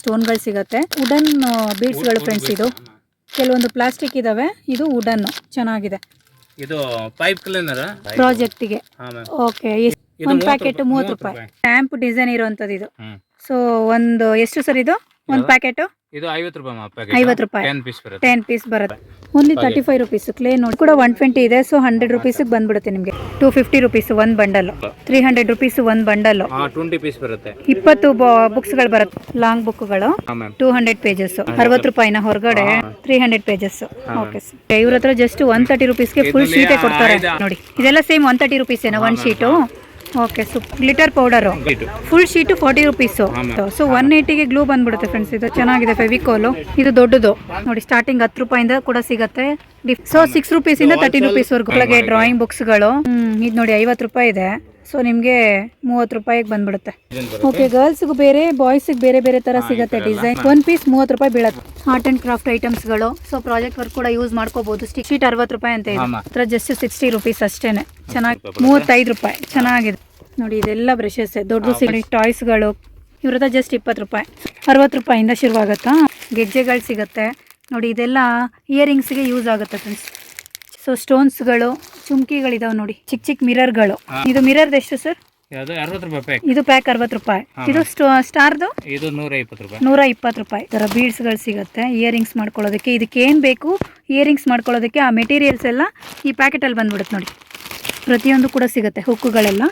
ಸ್ಟೋನ್ಗಳು ಸಿಗತ್ತೆ. Wooden ಬೀಡ್ಸ್ಗಳು friends ಇದು. ಕೆಲವೊಂದು ಪ್ಲಾಸ್ಟಿಕ್ ಇದಾವೆ. ಇದು ವುಡನ್ ಚೆನ್ನಾಗಿದೆ. ಇದು ಪೈಪ್ ಕ್ಲೀನರ್ ಪ್ರಾಜೆಕ್ಟಿಗೆ ಓಕೆ ಇದು ಒಂದು ಪ್ಯಾಕೆಟ್ ಮೂವತ್ತು 30 ರೂಪಾಯಿ. ಸ್ಟ್ಯಾಂಪ್ ಡಿಸೈನ್ ಇರುವಂತದ್ದು ಇದು. ಸೊ ಒಂದು ಎಷ್ಟು ಸರ್ ಇದು? ಒಂದು ಪ್ಯಾಕೆಟ್? ಇದು ಐವತ್ತು ರೂಪಾಯಿ ಮಾ ಐವತ್ತು ರೂಪಾಯಿ. ಟೆನ್ ಪೀಸ್ ಬರುತ್ತೆ. ಟೆನ್ ಪೀಸ್ ಬರುತ್ತೆ. Only thirty five rupees clay ನೋಡಿ. ಕೂಡ ಒನ್ ಟ್ವೆಂಟಿ ಇದೆ ಸೊ ಹಂಡ್ರೆಡ್ ರುಪೀಸ್ ಬಂದ್ಬಿಡುತ್ತೆ ನಿಮಗೆ. ಟೂ ಫಿಫ್ಟಿ ರುಪೀಸ್ ಒಂದು ಬಂಡಲ್ ತ್ರೀ ಹಂಡ್ರೆಡ್ ರುಪೀಸ್ ಒಂದು ಬಂಡಲ್ ಟ್ವೆಂಟಿ ಪೀಸ್ ಬರುತ್ತೆ. ಇಪ್ಪತ್ತು ಬುಕ್ಸ್ಗಳು ಬರುತ್ತೆ. ಲಾಂಗ್ ಬುಕ್ಗಳು ಟೂ ಹಂಡ್ರೆಡ್ ಪೇಜಸ್ ಅರವತ್ತು ರೂಪಾಯಿನ ಹೊರಗಡೆ three hundred pages okay sir ಇವ್ರ ಹತ್ರ ಜಸ್ಟ್ ಒನ್ ತರ್ಟಿ ರುಪೀಸ್ಗೆ ಫುಲ್ ಶೀಟೇ ಕೊಡ್ತಾರೆ. ನೋಡಿ. ಇದೆಲ್ಲ ಸೇಮ್ ಒನ್ ತರ್ಟಿ ರುಪೀಸ್ ಏನೋ? One sheet okay so glitter powder full sheet forty rupees so one ಏಯ್ಟಿಗೆ glue ಬಂದ್ಬಿಡುತ್ತೆ ಫ್ರೆಂಡ್ಸ್ ಇದು ಚೆನ್ನಾಗಿದೆ ಫೆವಿಕೋಲು ಇದು ದೊಡ್ಡದು. ನೋಡಿ ಸ್ಟಾರ್ಟಿಂಗ್ ಹತ್ತು ರೂಪಾಯಿಂದ ಕೂಡ ಸಿಗುತ್ತೆ. ಸೊ ಸಿಕ್ಸ್ ರುಪೀಸಿಂದ ತರ್ಟಿ ರುಪೀಸ್ವರೆಗೂ ಒಳಗೆ ಡ್ರಾಯಿಂಗ್ ಬುಕ್ಸ್ಗಳು ಇದು ನೋಡಿ ಐವತ್ತು ರೂಪಾಯಿ ಇದೆ. ಸೊ ನಿಮಗೆ ಮೂವತ್ತು ರೂಪಾಯಿಗೆ ಬಂದ್ಬಿಡುತ್ತೆ. ಓಕೆ ಗರ್ಲ್ಸ್ಗೂ ಬೇರೆ ಬಾಯ್ಸಿಗೆ ಬೇರೆ ಬೇರೆ ತರ ಸಿಗುತ್ತೆ ಡಿಸೈನ್ ಒನ್ ಪೀಸ್ ಮೂವತ್ತು ರೂಪಾಯಿ ಬೀಳುತ್ತೆ. ಆರ್ಟ್ ಅಂಡ್ ಕ್ರಾಫ್ಟ್ ಐಟಮ್ಸ್ಗಳು ಸೊ ಪ್ರಾಜೆಕ್ಟ್ ವರ್ಕ್ ಕೂಡ ಯೂಸ್ ಮಾಡ್ಕೋಬಹುದು ಸ್ಟಿಕ್ ಶೀಟ್ ಅರವತ್ತು ರೂಪಾಯಿ ಅಂತ ಇದೆ. ಹತ್ರ ಜಸ್ಟ್ ಸಿಕ್ಸ್ಟಿ ರುಪೀಸ್ ಅಷ್ಟೇನೆ. ಚೆನ್ನಾಗಿ ಮೂವತ್ತೈದು ರೂಪಾಯಿ. ಚೆನ್ನಾಗಿದೆ. ನೋಡಿ ಇದೆಲ್ಲ ಬ್ರಷಸ್ ದೊಡ್ಡ ಸಿಗಡಿ ಟಾಯ್ಸ್ಗಳು ಇವ್ರ ಹತ್ರ ಜಸ್ಟ್ ಇಪ್ಪತ್ತು ರೂಪಾಯಿ. ಅರವತ್ತು ರೂಪಾಯಿಂದ ಶುರುವಾಗುತ್ತಾ? ಗೆಜ್ಜೆಗಳು ಸಿಗುತ್ತೆ. ನೋಡಿ ಇದೆಲ್ಲ ಇಯರಿಂಗ್ಸ್ಗೆ ಯೂಸ್ ಆಗುತ್ತೆ ಫ್ರೆಂಡ್ಸ್ ಸೊ ಸ್ಟೋನ್ಸ್ಗಳು ಚುಮ್ಕಿಗಳಿದಾವೆ ನೋಡಿ. ಚಿಕ್ಕ ಚಿಕ್ಕ ಮಿರರ್ಗಳು. ಇದು ಮಿರರ್ ಎಷ್ಟು ಸರ್? ಇದು ಪ್ಯಾಕ್ ಅರವತ್ತು ರೂಪಾಯಿ. ಇದು ಸ್ಟಾರ್ದು ಇದು ನೂರ ಇಪ್ಪತ್ತು ರೂಪಾಯಿ. ನೂರ ಇಪ್ಪತ್ತು ರೂಪಾಯಿ. ಬೀಡ್ಸ್ ಬೀಡ್ಸ್ಗಳು ಸಿಗುತ್ತೆ ಇಯರಿಂಗ್ಸ್ ಮಾಡ್ಕೊಳ್ಳೋದಕ್ಕೆ. ಇದಕ್ಕೆ ಏನ್ ಬೇಕು? ಇಯರಿಂಗ್ಸ್ ಮಾಡ್ಕೊಳ್ಳೋದಕ್ಕೆ ಆ ಮೆಟೀರಿಯಲ್ಸ್ ಎಲ್ಲ ಈ ಪ್ಯಾಕೆಟ್ ಅಲ್ಲಿ ಬಂದ್ಬಿಡುತ್ತೆ ನೋಡಿ. ಪ್ರತಿಯೊಂದು ಕೂಡ ಸಿಗುತ್ತೆ ಹುಕ್ಕುಗಳೆಲ್ಲ.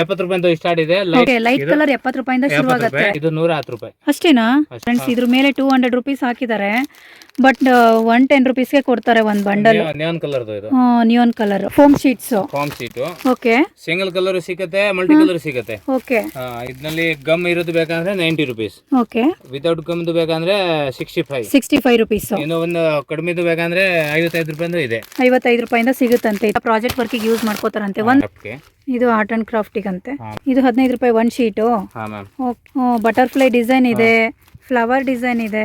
ಎಪ್ಪತ್ತು ರೂಪಾಯಿ ಸ್ಟಾರ್ಟ್ ಇದೆ. ಲೈಟ್ ಕಲರ್ ಎಪ್ಪತ್ತು ರೂಪಾಯಿಂದ ಇದು ನೂರ ಹತ್ತು ರೂಪಾಯಿ. ಅಷ್ಟೇನಾ? ಫ್ರೆಂಡ್ಸ್ ಇದ್ರ ಮೇಲೆ ಟೂ ಹಂಡ್ರೆಡ್ ರುಪೀಸ್ ಹಾಕಿದ್ದಾರೆ. ಬಟ್ ಒನ್ ಟೆನ್ ರುಪೀಸ್ಗೆ ಕೊಡ್ತಾರೆ ಒಂದು bundle neon colour neon colour foam sheets foam sheet okay single colour ಸಿಗುತ್ತೆ ಮಲ್ಟಿ ಕಲರ್ ಸಿಗುತ್ತೆ. ಓಕೆ ಇದರಲ್ಲಿ ಗಮ್ ಇರೋದು ಬೇಕಂದ್ರೆ ninety rupees okay without gum ಬೇಕಂದ್ರೆ sixty five sixty five rupees ಇನ್ನು ಒಂದು ಕಡಿಮೆದು ಬೇಕಂದ್ರೆ ಐವತ್ತೈದು ರೂಪಾಯಿಂದ ಇದೆ. ಐವತ್ತೈದು ರೂಪಾಯಿಂದ ಸಿಗುತ್ತಂತೆ. Project ವರ್ಕಿಗೆ use ಮಾಡ್ಕೋತಾರಂತೆ. ಒಂದು ಕಪ್ಗೆ ಇದು ಆರ್ಟ್ ಅಂಡ್ ಕ್ರಾಫ್ಟಿಗಂತೆ ಅಂತೆ. ಇದು ಹದಿನೈದು ರೂಪಾಯಿ ಒನ್ ಶೀಟು ಬಟರ್ಫ್ಲೈ ಡಿಸೈನ್ ಇದೆ. ಫ್ಲವರ್ ಡಿಸೈನ್ ಇದೆ.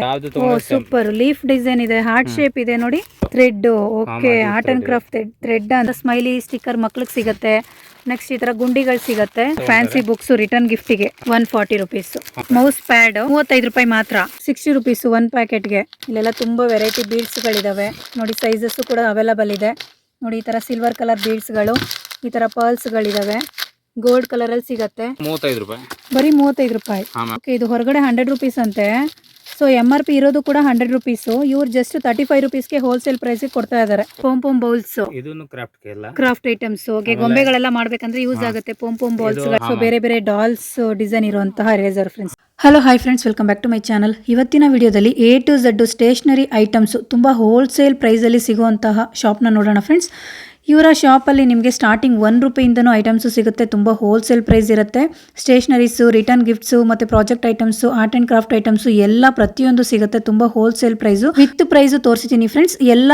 ಸೂಪರ್. ಲೀಫ್ ಡಿಸೈನ್ ಇದೆ. ಹಾರ್ಟ್ ಶೇಪ್ ಇದೆ ನೋಡಿ. Thread okay art and craft thread ಅಂತ ಸ್ಮೈಲಿ ಸ್ಟಿಕ್ಕರ್ ಮಕ್ಳಿಗೆ ಸಿಗುತ್ತೆ. ನೆಕ್ಸ್ಟ್ ಈ ತರ ಗುಂಡಿಗಳು ಸಿಗುತ್ತೆ. Fancy books return ಗಿಫ್ಟಿಗೆ one forty rupees mouse pad ಮೂವತ್ತೈದು ರೂಪಾಯಿ ಮಾತ್ರ. ಸಿಕ್ಸ್ಟಿ ರುಪೀಸ್ ಒನ್ ಪ್ಯಾಕೆಟ್ಗೆ. ಇಲ್ಲೆಲ್ಲ ತುಂಬಾ ವೆರೈಟಿ ಬೀಡ್ಸ್ಗಳಿದಾವೆ ನೋಡಿ ಸೈಜಸ್ ಕೂಡ ಅವೈಲಬಲ್ ಇದೆ. ನೋಡಿ ಈ ತರ ಸಿಲ್ವರ್ ಕಲರ್ ಬೀಡ್ಸ್ಗಳು ಈ ತರ ಪರ್ಲ್ಸ್ಗಳಿದಾವೆ ಗೋಲ್ಡ್ ಕಲರಲ್ಲಿ ಸಿಗತ್ತೆ. ಮೂವತ್ತೈದು ರೂಪಾಯಿ. ಬರೀ ಮೂವತ್ತೈದು ರೂಪಾಯಿ. ಓಕೆ ಇದು ಹೊರಗಡೆ ಹಂಡ್ರೆಡ್ ರುಪೀಸ್ ಅಂತೆ. ಸೊ ಎಂ ಆರ್ ಪಿ ಇರೋದು ಕೂಡ ಹಂಡ್ರೆಡ್ ರುಪೀಸ್ ಇವ್ರು ಜಸ್ಟ್ ತರ್ಟಿ ಫೈವ್ ರುಪೀಸ್ಗೆ ಹೋಲ್ಸೇಲ್ ಪ್ರೈಸ್ ಕೊಡ್ತಾ ಇದ್ದಾರೆ pom pom bowls craft items ಗೊಂಬೆಗಳೆಲ್ಲ ಮಾಡ್ಬೇಕಂದ್ರೆ ಯೂಸ್ ಆಗುತ್ತೆ. ಪೋಮ್ ಪೋಮ್ ಬೌಲ್ಸ್ ಸೊ ಬೇರೆ ಬೇರೆ ಡಾಲ್ಸ್ ಡಿಸೈನ್ ಇರುವಂತಹ eraser friends hello hi friends welcome back to my channel ಇವತ್ತಿನ ವಿಡಿಯೋದಲ್ಲಿ A to Z stationery items ತುಂಬ ಹೋಲ್ಸೇಲ್ ಪ್ರೈಸಲ್ಲಿ ಸಿಗುವಂತಹ ಶಾಪ್ನ ನೋಡೋಣ ಫ್ರೆಂಡ್ಸ್ ಇವರ ಶಾಪಲ್ಲಿ ನಿಮಗೆ ಸ್ಟಾರ್ಟಿಂಗ್ ಒನ್ ರುಪಿಯಿಂದನೂ ಐಟಮ್ಸು ಸಿಗುತ್ತೆ. ತುಂಬ ಹೋಲ್ಸೇಲ್ ಪ್ರೈಸ್ ಇರುತ್ತೆ. ಸ್ಟೇಷನರೀಸು ರಿಟರ್ನ್ ಗಿಫ್ಟ್ಸು ಮತ್ತು project items art and craft items ಎಲ್ಲ ಪ್ರತಿಯೊಂದು ಸಿಗುತ್ತೆ. ತುಂಬ ಹೋಲ್ಸೇಲ್ ಪ್ರೈಸು ವಿತ್ ಪ್ರೈಸು ತೋರಿಸಿದ್ದೀನಿ ಫ್ರೆಂಡ್ಸ್ ಎಲ್ಲ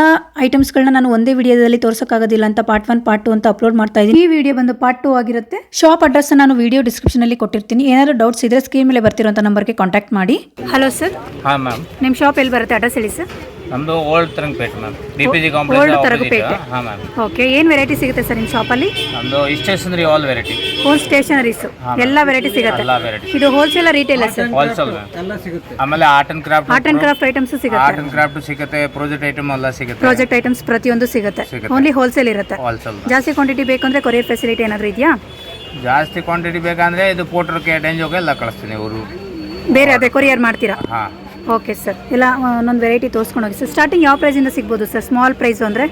ಐಟಮ್ಸ್ಗಳನ್ನ ನಾನು ಒಂದೇ ವಿಡಿಯೋದಲ್ಲಿ ತೋರಿಸೋಕ್ಕಾಗೋದಿಲ್ಲ ಅಂತ ಪಾರ್ಟ್ ಒನ್ ಪಾರ್ಟ್ ಟು ಅಂತ ಅಪ್ಲೋಡ್ ಮಾಡ್ತಾ ಇದ್ದೀನಿ. ಈ ವಿಡಿಯೋ ಬಂದು ಪಾರ್ಟ್ ಟು ಆಗಿರುತ್ತೆ. ಶಾಪ್ ಅಡ್ರೆಸ್ ನಾನು ವಿಡಿಯೋ ಡಿಸ್ಕ್ರಿಪ್ಷನಲ್ಲಿ ಕೊಟ್ಟಿರ್ತೀನಿ. ಏನಾದರೂ ಡೌಟ್ಸ್ ಇದ್ರೆ ಸ್ಕ್ರೀನ್ ಮೇಲೆ ಬರ್ತಿರೋಂಥ ನಂಬರ್ಗೆ ಕಾಂಟ್ಯಾಕ್ಟ್ ಮಾಡಿ. ಹಲೋ ಸರ್ ಹಾಂ ಮ್ಯಾಮ್ ನಿಮ್ಮ ಶಾಪ್ ಎಲ್ಲಿ ಬರುತ್ತೆ? ಅಡ್ರೆಸ್ ಹೇಳಿ ಸರ್ ನಮ್ದು old Tharagupet ma'am D P G complex. ಹಾ ಮ್ಯಾಮ್ ಓಕೆ ಏನು ವೆರೈಟಿ ಸಿಗುತ್ತೆ ಸರ್ ನಿಮ್ಮ ಶಾಪಲ್ಲಿ ನಮ್ದು stationery all variety whole stationeries ಎಲ್ಲ ವೆರೈಟಿ ಸಿಗುತ್ತೆ. ಎಲ್ಲ ವೆರೈಟಿ ಇದು wholesale retail sir wholesale ma'am ಆಮೇಲೆ art and craft art and craft items ಸಿಗುತ್ತೆ. ಆರ್ಟ್ ಅಂಡ್ ಕ್ರಾಫ್ಟ್ ಸಿಗುತ್ತೆ ಪ್ರಾಜೆಕ್ಟ್ ಐಟಮ್ ಎಲ್ಲ ಸಿಗುತ್ತೆ. ಪ್ರಾಜೆಕ್ಟ್ ಐಟಮ್ಸ್ ಪ್ರತಿಯೊಂದು ಸಿಗುತ್ತೆ. ಸಿಗುತ್ತೆ. ಓನ್ಲಿ ಹೋಲ್ಸೇಲ್ ಇರುತ್ತೆ. ಹೋಲ್ಸೇಲ್ ಜಾಸ್ತಿ ಕ್ವಾಂಟಿಟಿ ಬೇಕಂದ್ರೆ ಕೊರಿಯರ್ ಫೆಸಿಲಿಟಿ ಏನಾದರೂ ಇದೆಯಾ? ಜಾಸ್ತಿ ಕ್ವಾಂಟಿಟಿ ಬೇಕಂದ್ರೆ ಇದು ಪೋಟ್ರಕ್ಕೆ ಡೇಂಜೋಗೆ ಎಲ್ಲ ಕಳಿಸ್ತೀನಿ ಅವರು ಬೇರೆ ಅದೇ ಕೊರಿಯರ್ ಮಾಡ್ತೀರಾ? ಹಾ. Okay sir. ಇಲ್ಲ ಒಂದೊಂದು ವೆರೈಟಿ ತೋರಿಸ್ಕೊಂಡು ಹೋಗಿ. ಸರ್ ಸ್ಟಾರ್ಟಿಂಗ್ ಯಾವ ಪ್ರೈಸಿಂದ ಸಿಗ್ಬೋದು ಸರ್? ಸ್ಮಾಲ್ ಪ್ರೈಸ್ ಅಂದರೆ?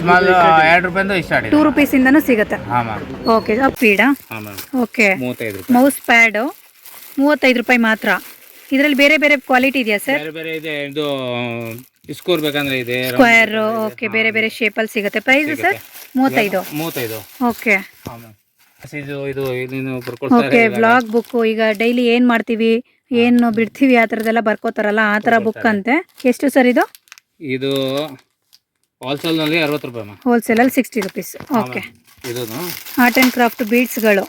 ಸ್ಮಾಲ್ ಎರಡು ರೂಪಾಯಿಂದ ಸ್ಟಾರ್ಟ್ ಟೂ ರುಪೀಸಿಂದನೂ ಸಿಗುತ್ತೆ. ಹಾ ಮ್ಯಾಮ್ ಓಕೆ ಸ್ಪೀಡಾ ಹಾ ಮ್ಯಾಮ್ ಓಕೆ ಮೂವತ್ತೈದು ರೂಪಾಯಿ. ಮೌಸ್ ಪ್ಯಾಡು ಮೂವತ್ತೈದು ರೂಪಾಯಿ ಮಾತ್ರ. ಇದರಲ್ಲಿ ಬೇರೆ ಬೇರೆ ಕ್ವಾಲಿಟಿ ಇದೆಯಾ ಸರ್? ಬೇರೆ ಬೇರೆ ಇದೆ. ಇದು ಸ್ಕೋರ್ ಬೇಕಂದ್ರೆ ಇದೆ. ಸ್ಕ್ವೇರ್ ಓಕೆ ಬೇರೆ ಬೇರೆ ಶೇಪಲ್ಲಿ ಸಿಗುತ್ತೆ. Price sir? ಮೂವತ್ತೈದು. ಮೂವತ್ತೈದು. ಓಕೆ ಹಾ ಮ್ಯಾಮ್ ಇದು ಇದು ಇದನ್ನು ಓಕೆ ಬ್ಲಾಗ್ ಬುಕ್ ಈಗ ಡೈಲಿ ಏನು ಮಾಡ್ತೀವಿ? ಏನು ಬಿಡ್ತೀವಿ ಆ ಥರದ್ದೆಲ್ಲ ಬರ್ಕೋತಾರಲ್ಲ ಆ ಥರ ಬುಕ್ ಅಂತೆ ಎಷ್ಟು ಸರ್ ಇದು? ಇದು ಹೋಲ್ಸೇಲ್ನಲ್ಲಿ ಅರವತ್ತು ರೂಪಾಯಿ ಹೋಲ್ಸೇಲಲ್ಲಿ sixty rupees okay art and craft ಬೀಡ್ಸ್ಗಳು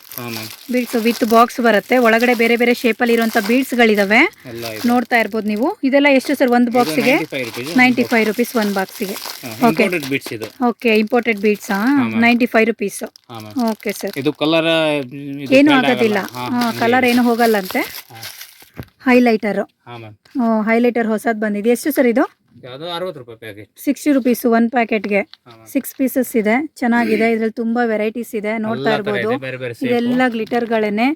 beads with box ಬರುತ್ತೆ. ಒಳಗಡೆ ಬೇರೆ ಬೇರೆ ಶೇಪಲ್ಲಿ ಇರುವಂಥ ಬೀಡ್ಸ್ಗಳಿದಾವೆ ನೋಡ್ತಾ ಇರ್ಬೋದು ನೀವು. ಇದೆಲ್ಲ ಎಷ್ಟು ಸರ್? ಒಂದು ಬಾಕ್ಸಿಗೆ ನೈಂಟಿ ಫೈವ್ ರುಪೀಸ್ ಒಂದು ಬಾಕ್ಸಿಗೆ okay okay imported ಬೀಡ್ಸಾ ninety five rupees okay sir ಇದು ಕಲರ್ ಏನೂ ಆಗೋದಿಲ್ಲ. ಕಲರ್ ಏನು ಹೋಗಲ್ಲಂತೆ. ಹೈಲೈಟರು ಹೈಲೈಟರ್ ಹೊಸದು ಬಂದಿದೆ. ಎಷ್ಟು ಸರ್ ಇದು? ಸಿಕ್ಸ್ಟಿ ರುಪೀಸ್ ಒನ್ ಪ್ಯಾಕೆಟ್ಗೆ ಸಿಕ್ಸ್ ಪೀಸಸ್ ಇದೆ. ಚೆನ್ನಾಗಿದೆ. ಇದ್ರಲ್ಲಿ ತುಂಬಾ ವೆರೈಟೀಸ್ ಇದೆ. ನೋಡ್ತಾ ಇರ್ಬೋದು. ಇದೆಲ್ಲ ಗ್ಲಿಟರ್ಗಳೇನೆ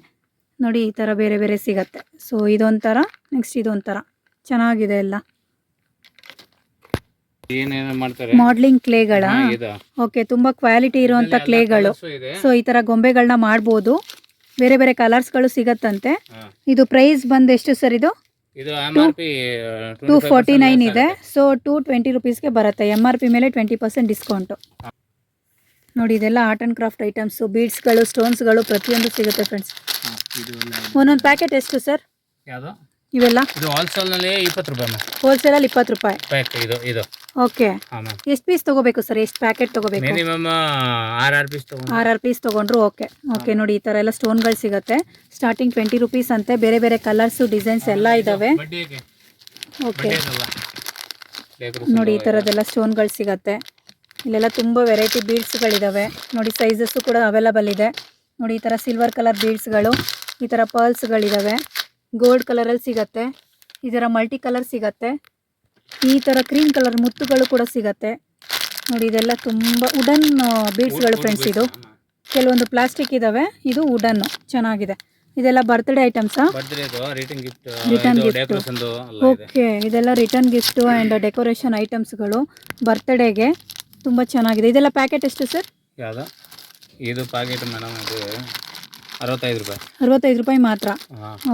ನೋಡಿ ಈ ತರ ಬೇರೆ ಬೇರೆ ಸಿಗತ್ತೆ. ಸೊ ಇದೊಂಥರ ನೆಕ್ಸ್ಟ್ ಇದೊಂಥರ. ಚೆನ್ನಾಗಿದೆ ಎಲ್ಲ. ಮಾಡಲಿಂಗ್ ಕ್ಲೇಗಳ ಓಕೆ ತುಂಬಾ ಕ್ವಾಲಿಟಿ ಇರುವಂತ ಕ್ಲೇಗಳು ಸೊ ಈ ತರ ಗೊಂಬೆಗಳನ್ನ ಮಾಡ್ಬೋದು. ಬೇರೆ ಬೇರೆ ಕಲರ್ಸ್ಗಳು ಸಿಗತ್ತಂತೆ. ಹಾ. ಇದು ಪ್ರೈಸ್ ಬಂದು ಎಷ್ಟು ಸರ್ ಇದು? ಟೂ ಫೋರ್ಟಿ ನೈನ್ ಇದೆ. ಸೊ ಟೂ ಟ್ವೆಂಟಿ ರುಪೀಸ್ಗೆ ಬರುತ್ತೆ. ಎಂ ಆರ್ ಪಿ ಮೇಲೆ ಟ್ವೆಂಟಿ ಪರ್ಸೆಂಟ್ ಡಿಸ್ಕೌಂಟು ನೋಡಿ ಇದೆಲ್ಲ ಆರ್ಟ್ ಆ್ಯಂಡ್ ಕ್ರಾಫ್ಟ್ ಐಟಮ್ಸು ಬೀಡ್ಸ್ಗಳು ಸ್ಟೋನ್ಸ್ಗಳು ಪ್ರತಿಯೊಂದು ಸಿಗುತ್ತೆ ಫ್ರೆಂಡ್ಸ್ ಒಂದೊಂದು ಪ್ಯಾಕೆಟ್ ಎಷ್ಟು ಸರ್ ಯಾವುದು? ಇವೆಲ್ಲ? ಇದು ಹೋಲ್ಸೇಲ್ನಲ್ಲಿ ಇಪ್ಪತ್ತು ರೂಪಾಯಿ ಮ್ಯಾಮ್ ಹೋಲ್ಸೇಲಲ್ಲಿ ಇಪ್ಪತ್ತು ರೂಪಾಯಿ. ಪ್ಯಾಕ್ ಇದು ಇದು. ಓಕೆ ಹಾಂ ಮ್ಯಾಮ್ ಎಷ್ಟು ಪೀಸ್ ತಗೋಬೇಕು ಸರ್ ಎಷ್ಟು ಪ್ಯಾಕೆಟ್ ತಗೋಬೇಕು? ಮಿನಿಮಮ್ ಆರ್ ಆರ್ ಪೀಸ್ ತಗೊಂಡು. ಆರ್ ಆರ್ ಪೀಸ್ ತಗೊಂಡ್ರು ಓಕೆ ಓಕೆ ನೋಡಿ ಈ ಥರ ಎಲ್ಲ ಸ್ಟೋನ್ಗಳು ಸಿಗುತ್ತೆ. ಸ್ಟಾರ್ಟಿಂಗ್ ಟ್ವೆಂಟಿ ರುಪೀಸ್ ಅಂತೆ. ಬೇರೆ ಬೇರೆ ಕಲರ್ಸ್ ಡಿಸೈನ್ಸ್ ಎಲ್ಲ ಇದಾವೆ. ಓಕೆ ನೋಡಿ ಈ ಥರದ್ದೆಲ್ಲ ಸ್ಟೋನ್ಗಳು ಸಿಗತ್ತೆ. ಇಲ್ಲೆಲ್ಲ ತುಂಬ ವೆರೈಟಿ ಬೀಡ್ಸ್ಗಳಿದ್ದಾವೆ ನೋಡಿ ಸೈಜಸ್ಸು ಕೂಡ ಅವೈಲಬಲ್ ಇದೆ. ನೋಡಿ ಈ ತರ ಸಿಲ್ವರ್ ಕಲರ್ ಬೀಡ್ಸ್ಗಳು ಈ ಥರ ಪರ್ಲ್ಸ್ಗಳಿದ್ದಾವೆ ಗೋಲ್ಡ್ ಕಲರಲ್ಲಿ ಸಿಗತ್ತೆ ಈ ಥರ ಮಲ್ಟಿ ಕಲರ್ ಸಿಗತ್ತೆ ಈ ಥರ ಕ್ರೀಮ್ ಕಲರ್ ಮುತ್ತುಗಳು ಕೂಡ ಸಿಗತ್ತೆ ನೋಡಿ ಇದೆಲ್ಲ ತುಂಬ ವುಡನ್ ಬೀಡ್ಸ್ಗಳು ಫ್ರೆಂಡ್ಸ್ ಇದು ಕೆಲವೊಂದು ಪ್ಲಾಸ್ಟಿಕ್ ಇದಾವೆ ಇದು ವುಡನ್ನು ಚೆನ್ನಾಗಿದೆ ಇದೆಲ್ಲ birthday items return gift okay ಇದೆಲ್ಲ ರಿಟರ್ನ್ ಗಿಫ್ಟ್ ಅಂಡ್ ಡೆಕೋರೇಷನ್ ಐಟಮ್ಸ್ಗಳು ಬರ್ತ್ಡೇಗೆ ತುಂಬ ಚೆನ್ನಾಗಿದೆ ಇದೆಲ್ಲ ಪ್ಯಾಕೆಟ್ ಎಷ್ಟು ಸರ್ ಇದು ಪ್ಯಾಕೆಟ್ ಮೇಡಮ್ ಇದು ಅರವತ್ತೈದು ರೂಪಾಯಿ. ಅರವತ್ತೈದು ರೂಪಾಯಿ ಮಾತ್ರ.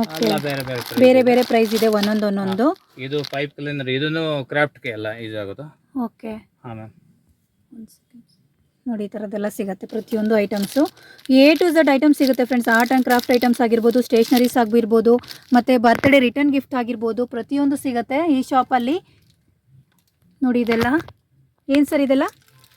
ಓಕೆ ಬೇರೆ ಬೇರೆ ಬೇರೆ ಬೇರೆ ಪ್ರೈಸ್ ಇದೆ ಒಂದೊಂದು ಒಂದೊಂದು. ಇದು ಪೈಪ್ ಕ್ಲೀನರ್ ಇದನ್ನು ಕ್ರಾಫ್ಟ್ಗೆ ಎಲ್ಲ ಆಗೋದು ಓಕೆ ಹಾಂ ಮ್ಯಾಮ್ ನೋಡಿ ಈ ಥರದ್ದೆಲ್ಲ ಸಿಗುತ್ತೆ ಪ್ರತಿಯೊಂದು items A to Z items ಸಿಗುತ್ತೆ friends art and craft items ಆಗಿರ್ಬೋದು ಸ್ಟೇಷ್ನರೀಸ್ ಆಗಿರ್ಬೋದು ಮತ್ತು ಬರ್ತ್ಡೇ ರಿಟರ್ನ್ ಗಿಫ್ಟ್ ಆಗಿರ್ಬೋದು ಪ್ರತಿಯೊಂದು ಸಿಗುತ್ತೆ ಈ ಶಾಪಲ್ಲಿ ನೋಡಿ ಇದೆಲ್ಲ? ಏನು ಸರ್ ಇದೆಲ್ಲ?